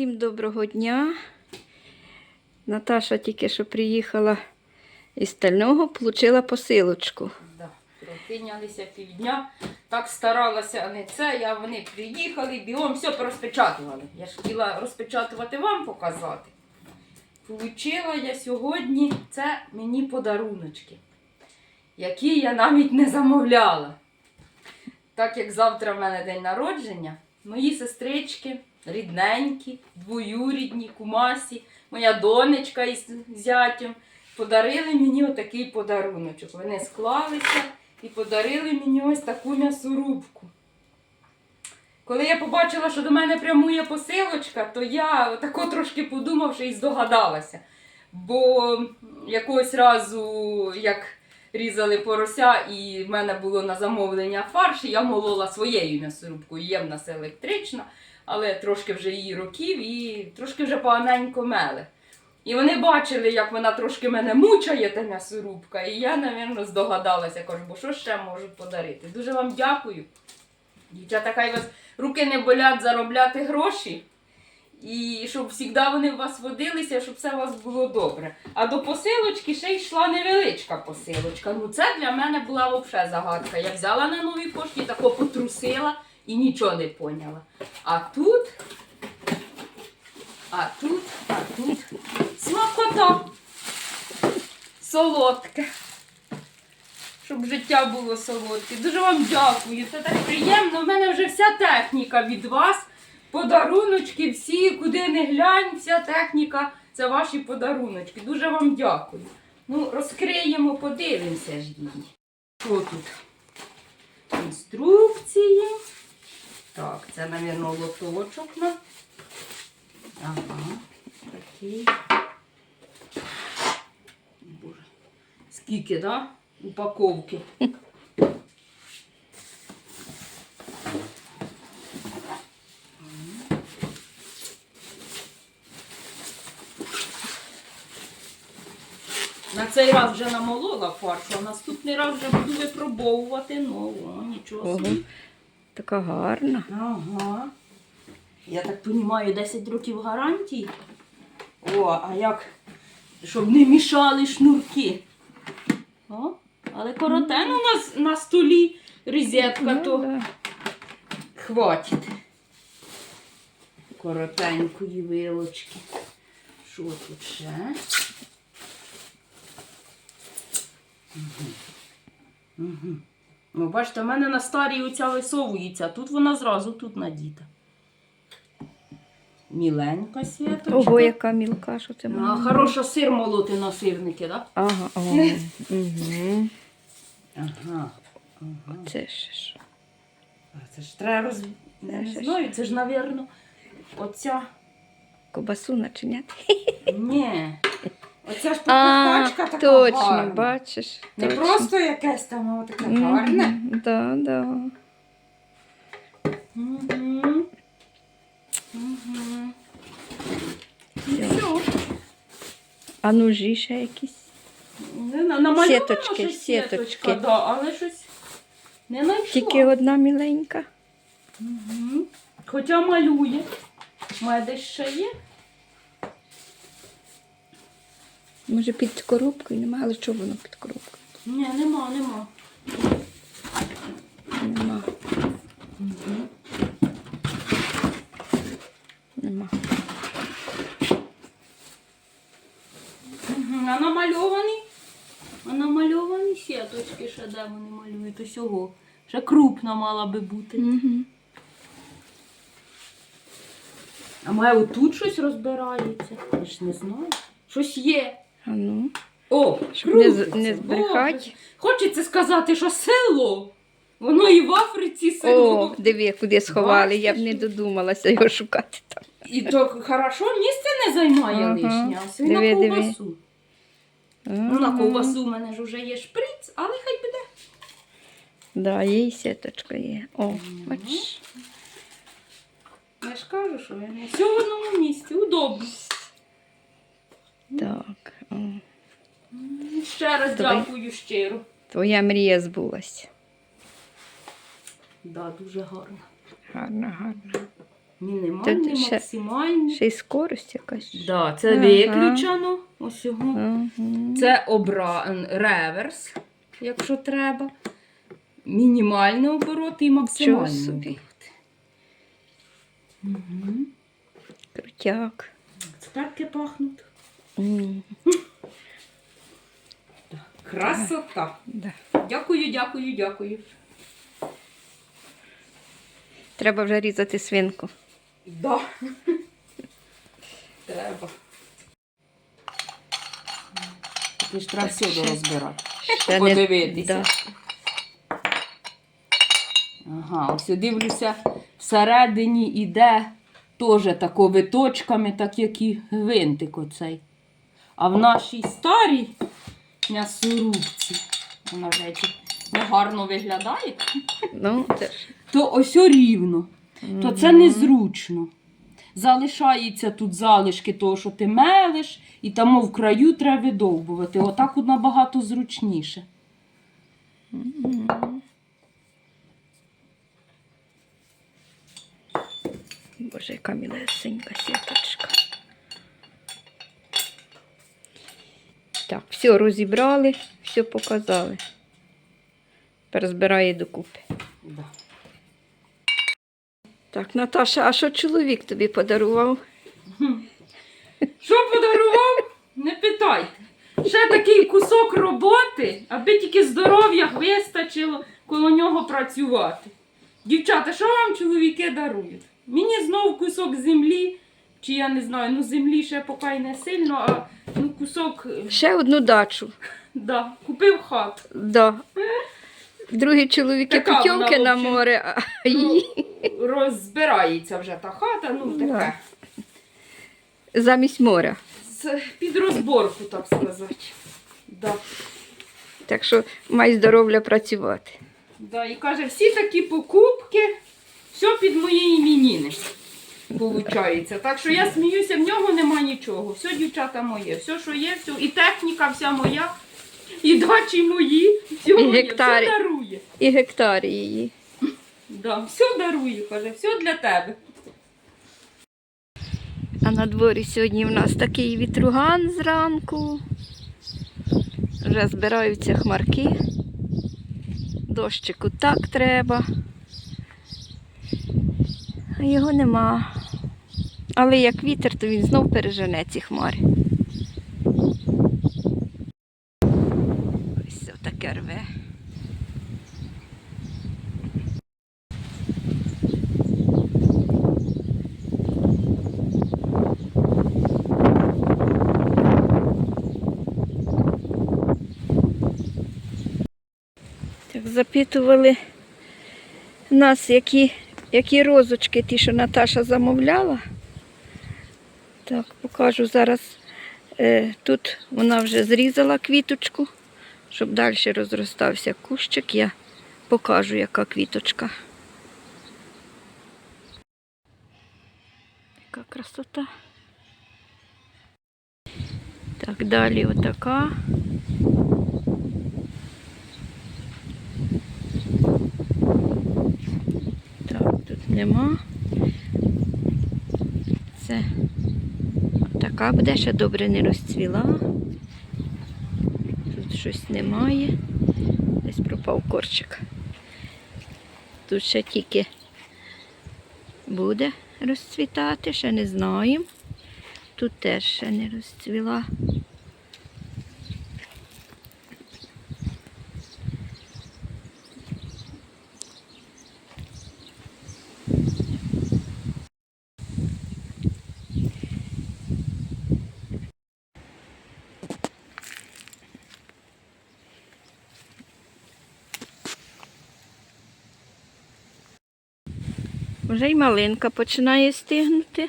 Всім доброго дня. Наташа тільки що приїхала із стального, отримала посилочку. Да, прокинялися півдня. Так старалася, не це. Я вони приїхали, бігом все порозпечатували. Я ж хотіла розпечатувати вам показати. Получила я сьогодні це мені подаруночки, які я навіть не замовляла. Так як завтра в мене день народження, мої сестрички, рідненькі, двоюрідні, кумасі, моя донечка із зятем подарили мені отакий подаруночок. Вони склалися і подарили мені ось таку м'ясорубку. Коли я побачила, що до мене прямує посилочка, то я тако трошки подумавши і здогадалася. Бо якогось разу, як різали порося, і в мене було на замовлення фарш, і я молола своєю м'ясорубкою. Є в нас електрична, але трошки вже її років і трошки вже поганенько меле. І вони бачили, як вона трошки мене мучає, та м'ясорубка, і я, напевно, здогадалася, кажу, бо що ще можуть подарити. Дуже вам дякую. Дівчата, хай вас руки не болять заробляти гроші. І щоб завжди вони у вас водилися, щоб все у вас було добре. А до посилочки ще йшла невеличка посилочка. Ну це для мене була взагалі загадка. Я взяла на новій пошті, тако потрусила і нічого не поняла. А тут, а тут, а тут смакота. Солодке. Щоб життя було солодке. Дуже вам дякую. Це так приємно. У мене вже вся техніка від вас. Подаруночки, всі, куди не глянь, вся техніка це ваші подаруночки. Дуже вам дякую. Ну, розкриємо, подивимося ж її. Що тут? Інструкції. Так, це, мабуть, лоточок. на- Ага, такий. Боже. Скільки, да? Упаковки. На цей раз вже намолола фаршу, а наступний раз вже буду випробовувати нову. О, нічого Ого. собі. Така гарна. Ага. Я так розумію, 10 років гарантії. О, а як? Щоб не мішали шнурки. О, але коротен у нас на столі розетка, Ну, то да. хватить. Коротенької вилочки. Що тут ще? Угу. Угу. Ну, бачите, в мене на старій оця висовується, а тут вона зразу тут надіта. Міленька сіточка. Ого, яка мілка, що це Ну, а має. хороша сир молоти на сирники, так? Да? Ага, ага. Угу. Ага. ага. Це ж. А це ж треба роз... Не знаю, це ж, напевно, оця. Кобасу начиняти. Ні. Оця ж А, така точно, гарна. бачиш. Не точно. просто якесь там, а таке гарне. Да, да. Угу. Угу. Все. А ножі ще якісь. Не, на- намальовано Сіточки, щось сіточки. сіточка, да, але щось не знайшла. Тільки одна міленька. Угу. Хоча малює. Має десь ще є. Може під коробкою немає, але чого воно під коробкою? Ні, нема, нема. Нема. Нема. Угу. А намальовані? А намальовані сіточки ще де вони малюють усього. Ще крупна мала би бути. Угу. А має отут щось розбирається. Я ж не знаю. Щось є. А ну. О, Щоб не з- крутиться. не збрехать. Боже. Хочеться сказати, що село. Воно і в Африці село. О, диви, куди сховали, я б не додумалася його шукати там. І то хорошо місце не займає Ага. лишнє. А все Диви, на диви. ковбасу. Ну, на ковбасу в мене ж вже є шприц, але хай буде. Да, є і сіточка є. О, бачиш. Я ж кажу, що він все в одному місці, удобно. Так. Ще раз дякую щиро. Твоя мрія збулась. Да, дуже гарно. Гарно, гарно. Мінімальний, ще- максимальний. Ще й скорость якась. Да, це Ага. виключено. Ось його. Мгм. Це обра... реверс, якщо треба. Мінімальний оборот і максимальний собі. Угу. Крутяк. Цукерки пахнуть. Красота. да. Дякую, дякую, дякую. Треба вже різати свинку. Да. Треба. Ти ж треба все розбирати. Ще Подивитися. Да. Ага, ось я дивлюся, всередині іде теж тако виточками, так як і гвинтик оцей. А в нашій старій м'ясорубці, вона вже негарно виглядає, Ну, то ось рівно. То це незручно. Залишаються тут залишки того, що ти мелиш, і там в краю треба видовбувати. Отак от набагато зручніше. Мгм. Боже, яка мілесенька сіточка. Так, все розібрали, все показали. Тепер збирає докупи. Да. Так, Наташа, а що чоловік тобі подарував? Що подарував? Не питайте. Ще такий кусок роботи, аби тільки здоров'я вистачило коло нього працювати. Дівчата, що вам чоловіки дарують? Мені знов кусок землі, чи я не знаю, ну землі ще поки й не сильно, а ну кусок, Ще одну дачу. да, купив хату. Да. Другі чоловіки Така вона, на море, а Ну, розбирається вже та хата, ну таке. Да. замість моря. З під розборку, так сказати. Да. Так що май здоров'я працювати. Да, і каже, всі такі покупки, все під мої іменіни. Получається. Так що я сміюся, в нього нема нічого. Все дівчата моє, все, що є, все. І техніка вся моя, і дачі мої, все І моє, все дарує. І гектарі її. Да, все дарує, каже, все для тебе. А на дворі сьогодні в нас такий вітруган зранку. Вже збираються хмарки. Дощику так треба. А його нема. Але як вітер, то він знов пережене ці хмари. Ось це таке рве. Так, запитували нас, які, які розочки ті, що Наташа замовляла. Так, покажу зараз. Е, тут вона вже зрізала квіточку, щоб далі розростався кущик. Я покажу, яка квіточка. Яка красота. Так, далі отака. Так, тут нема. Це така буде, ще добре не розцвіла. Тут щось немає. Десь пропав корчик. Тут ще тільки буде розцвітати, ще не знаємо. Тут теж ще не розцвіла. Вже й малинка починає стигнути.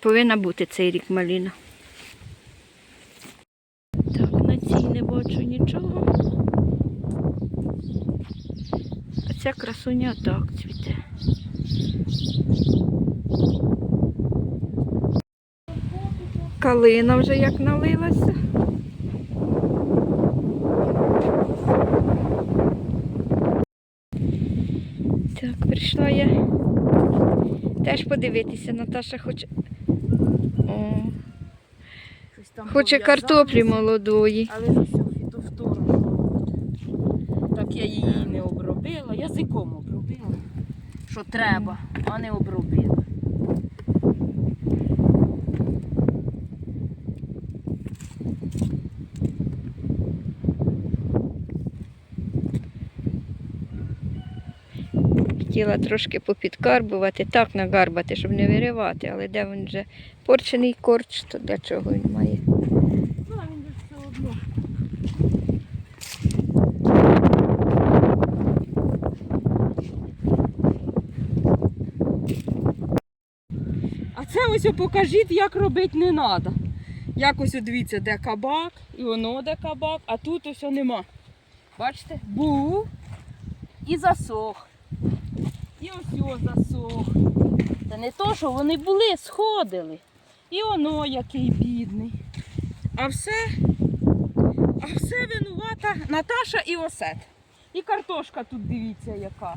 Повинна бути цей рік малина. Так, на цій не бачу нічого. А ця красуня так цвіте. Калина вже як налилася. Так, теж подивитися. Наташа хоче. О, там хоче картоплі молодої. Але ж фітофтора. Так я її не обробила, язиком обробила. Що треба, а не обробила. Хотіла трошки попідкарбувати, так нагарбати, щоб не виривати, але де він вже порчений корч, то для чого він має? Ну, а це ось покажіть, як робити не треба. Якось от дивіться, де кабак, і воно де кабак, а тут ось нема. Бачите? Був і засох. І ось о засох. Це не то, що вони були, сходили. І воно який бідний. А все, а все винувата Наташа і осет. І картошка тут дивіться яка.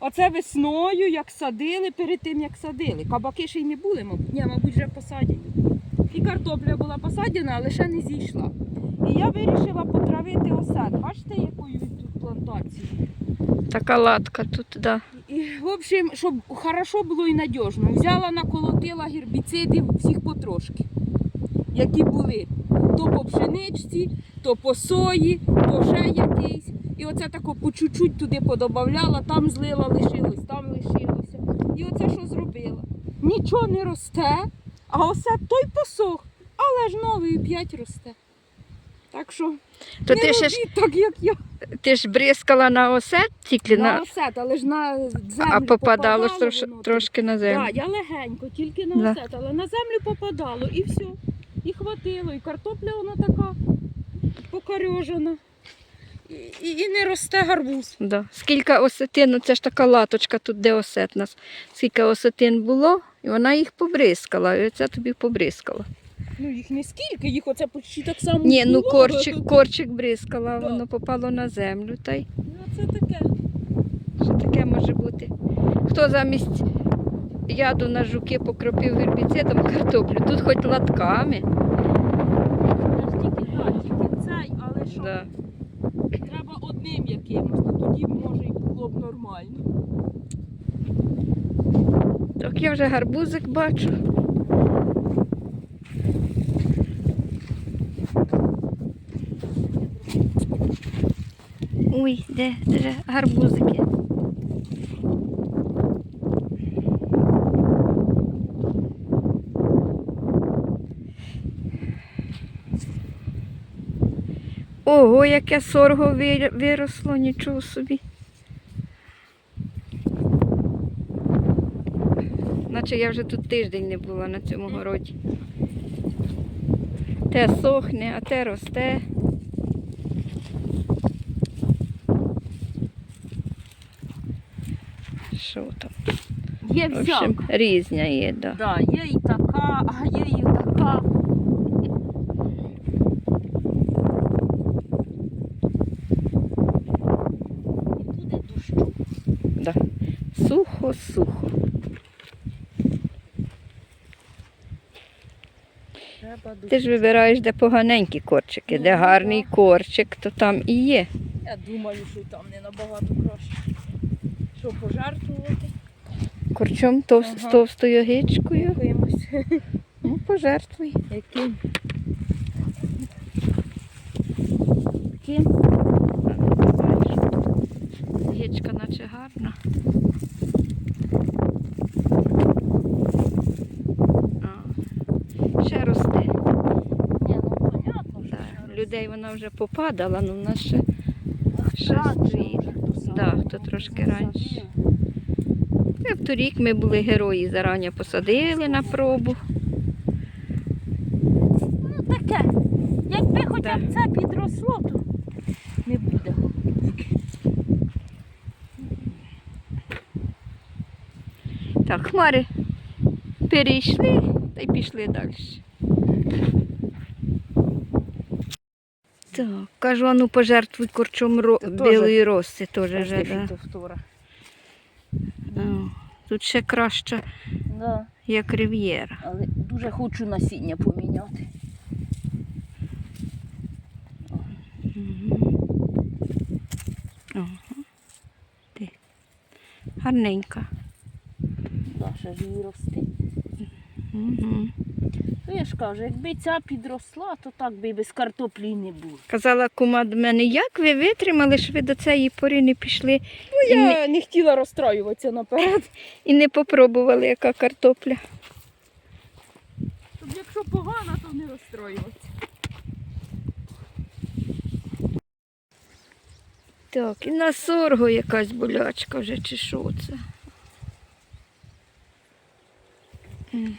Оце весною, як садили, перед тим як садили. Кабаки ще й не були, мабуть. Ні, мабуть, вже посадені. І картопля була посаджена, але ще не зійшла. І я вирішила потравити осет. Бачите, якою тут плантацією? Така латка тут, да. В общем, щоб хорошо було і надіжно, взяла, наколотила гербіцидів всіх потрошки, які були. То по пшеничці, то по сої, то ще якийсь. І оце тако по чуть-чуть туди подобавляла, там злила, лишилось, там лишилося. І оце що зробила? Нічого не росте, а осе той посох, але ж новий п'ять росте. Так що То не ти ще так, як я. Ти ж бризкала на осет, тільки На на, осет, але ж на землю а попадало ж трош, воно трошки на землю. Так, я легенько, тільки на Да. осет, але на землю попадало і все. І хватило, і картопля вона така покарьожена. І, і, і не росте гарбуз. Да. Скільки осетин, ну це ж така латочка тут, де осет нас. Скільки осетин було, і вона їх побризкала, і оце тобі побризкала. Ну їх не скільки, їх оце почти так само. Ні, ну було. корчик, корчик бризкала, Да. воно попало на землю. Та й Ну це таке. що таке може бути? Хто замість яду на жуки покропив гербіцидом картоплю, тут хоч латками. Тільки да, тільки цей, але що? Да. Треба одним якимось, то тоді може і було б нормально. Так я вже гарбузик бачу. Ой, де, де гарбузики? Ого, яке сорго виросло, нічого собі. Наче я вже тут тиждень не була на цьому городі. Те сохне, а те росте. Що там? Є В общем, різня є, да. Да, є і така, а є і така. І буде дощу. да. Сухо, сухо. Ти ж вибираєш, де поганенькі корчики, де Ну, гарний да. корчик, то там і є. Я думаю, що там не набагато краще. Що пожертвувати Корчом тов... з товстою гичкою. якимось. Ну, пожертвуй. Яким? Яким? Гичка наче гарна. А, ще росте. Ні, ну понятно, що Людей вона вже попадала, але в нас ще ще Хто трошки раніше. В торік ми були герої, зарані посадили на пробу. Ну таке. Якби хоча б це підросло, то не буде. Так, хмари перейшли та й пішли далі. Так, кажу, а ну пожертвуй корчом ро... Білої роси теж вже, да. Тут ще краще, Да. як рив'єра. Але дуже хочу насіння поміняти. Ага. Ти. Гарненька. Да, ще ж. Угу. Ну, я ж кажу, якби ця підросла, то так би і без картоплі не було. Казала кума до мене, як ви витримали, що ви до цієї пори не пішли Ну, я не хотіла розстраюватися наперед. і не попробували, яка картопля. Щоб якщо погано, то не розстроюватися. Так, і на сорго якась болячка вже чи що це. М.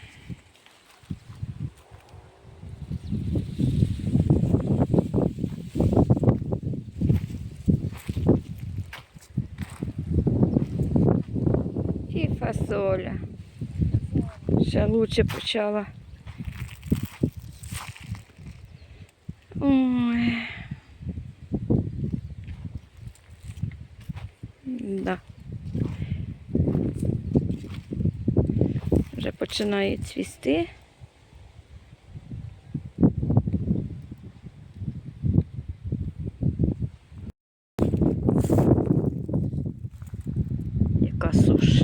І фасоля. Ще лучше почала. Ой. Да. Вже починає цвісти. Яка суш.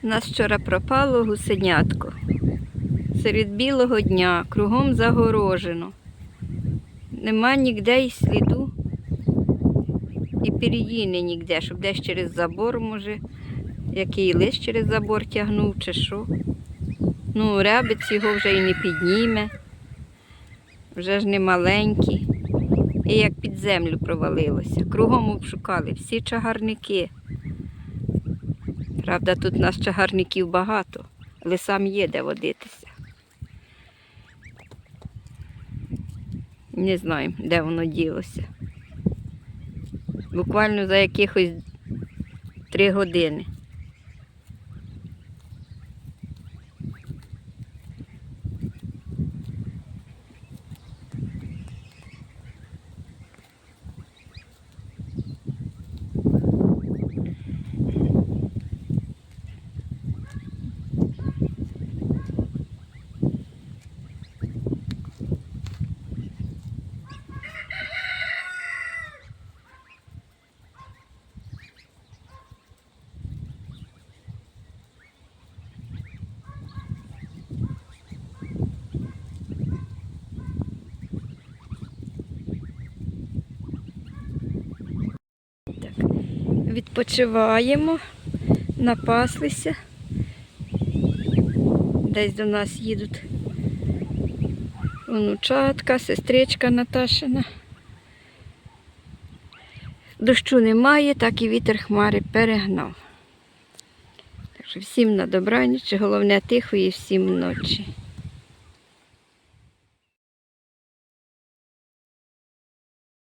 У нас вчора пропало гусенятко. Серед білого дня, кругом загорожено. Нема ніде й сліду. І передіни ніде, щоб десь через забор, може, який лист через забор тягнув чи що. Ну, рябець його вже і не підніме. Вже ж не маленький. І як під землю провалилося. Кругом обшукали всі чагарники. Правда, тут нас чагарників багато, але сам є де водитися. Не знаємо, де воно ділося. Буквально за якихось три години. Так. Відпочиваємо, напаслися. Десь до нас їдуть внучатка, сестричка Наташина. Дощу немає, так і вітер хмари перегнав. Так що всім на добраніч, головне тихої всім ночі.